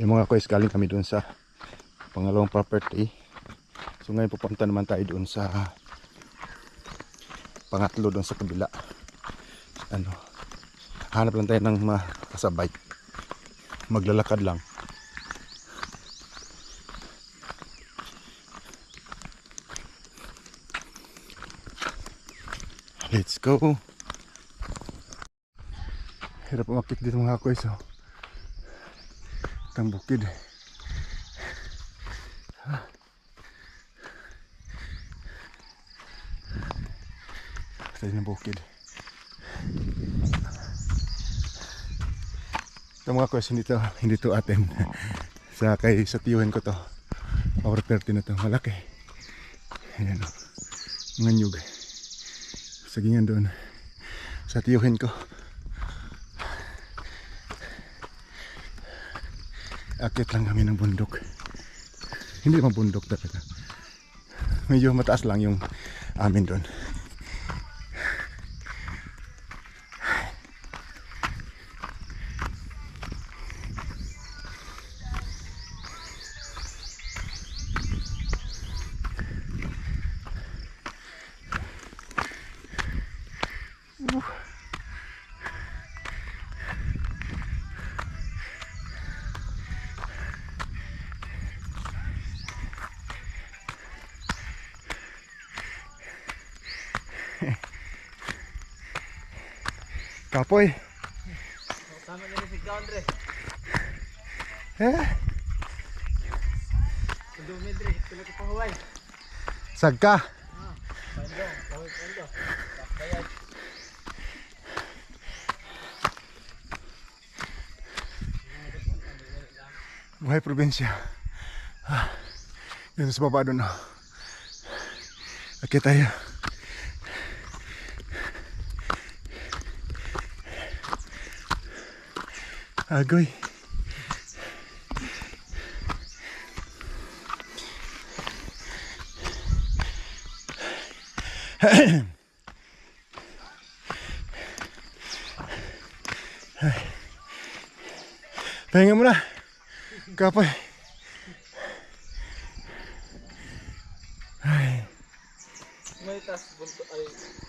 Yung mga kois galing kami doon sa pangalawang property. So ngayon pupunta naman tayo doon sa pangatlo doon sa kabila. Ano, hanap lang tayo ng mga kasabay. Maglalakad lang. Let's go. Hirap umakit dito mga kois. Oh. Itang bukid. Sa ng bukid. Ito mga kois, hindi to, hindi to atin. sa kay sa tiyuhin ko to. Power 30 na to. Malaki. Ayan o. Mga nyug. Sagingan doon. Sa tiyuhin ko. Akit lang kami ng bundok. Hindi naman bundok talaga. Medyo mataas lang yung amin doon. Kapoy. Tama na si Andre. Eh, Dumidri, tulad ko pahuway. sagka. Pando, pahuway pando. Kaya Buhay probinsya. Ah, dito sa baba doon. Oh. Akit tayo. Agoy. Pahinga muna. Kapoy. Ay. may tas bunto ay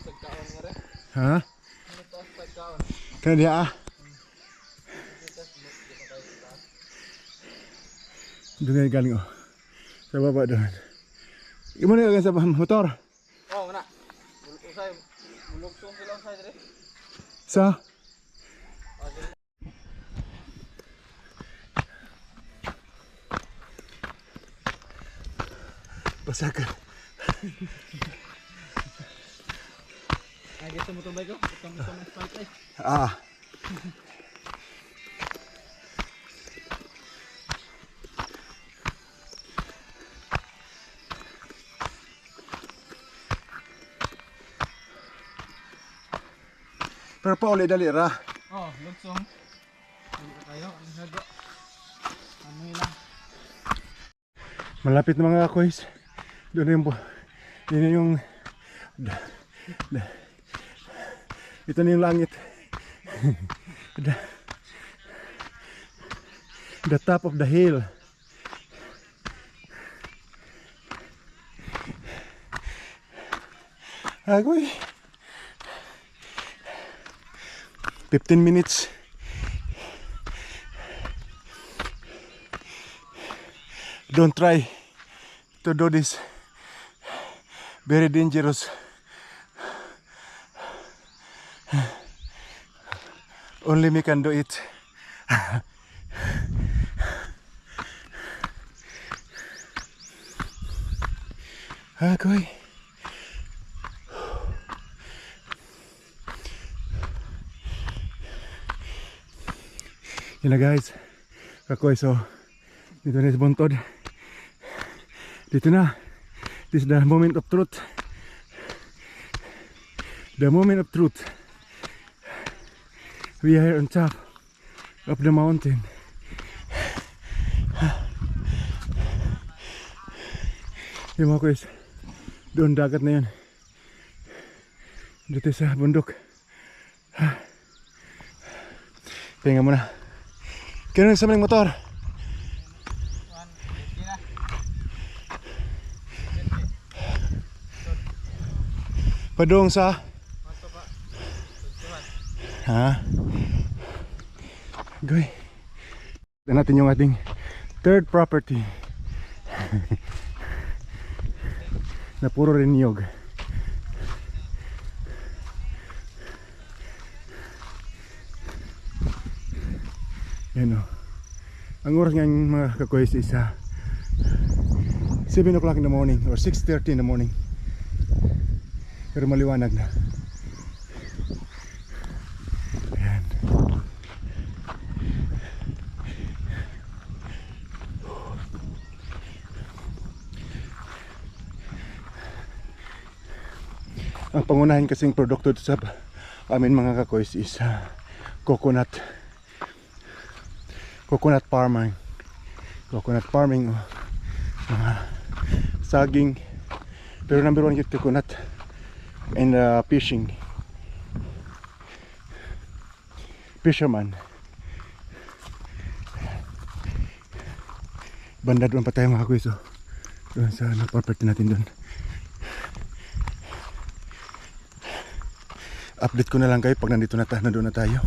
pagkaon nga rin. Ha? May tas pagkaon. Kaya ah. May tas di pa kayo sa taas. Doon nga galing oh. Sa baba doon. Imo na sa motor. Oh, mana. Usay, bulugsong sila usay dire. Sa Oh, dire. Basakan. Ay, gusto mo tumbay ko? Itong itong asphalt ay. Ah. Pero pa uli dali ra. Oh, lugsong. Hindi pa kayo, ang hago. Ano yun lang. Malapit na mga kois. Doon na yung yun na yung da- da- ito na yung langit. the, the top of the hill. Agoy. 15 minutes. Don't try to do this. Very dangerous. Only me can do it. Ah, Agoy. Yun na guys. Kakoy so dito na sa buntod. Dito na. This is the moment of truth. The moment of truth. We are on top of the mountain. Yung mga kuys, doon dagat na yun. Dito sa bundok. Pahinga muna. Ganun sa maling motor. Padung sa? Ha? Goy. Tignan natin yung ating third property. na puro rin yog. Yan o. Ang oras ngayon mga kakoy is isa 7 o'clock in the morning or 6.30 in the morning. Pero maliwanag na. Ayan. Ang pangunahin kasing produkto sa amin mga kakoys is ah, coconut coconut farming. Coconut farming o mga saging. Pero number one yung coconut and uh, fishing. Fisherman. Banda doon pa tayo mga kuis oh. doon sa ano, property natin doon. Update ko na lang kayo pag nandito na tayo, nandun na tayo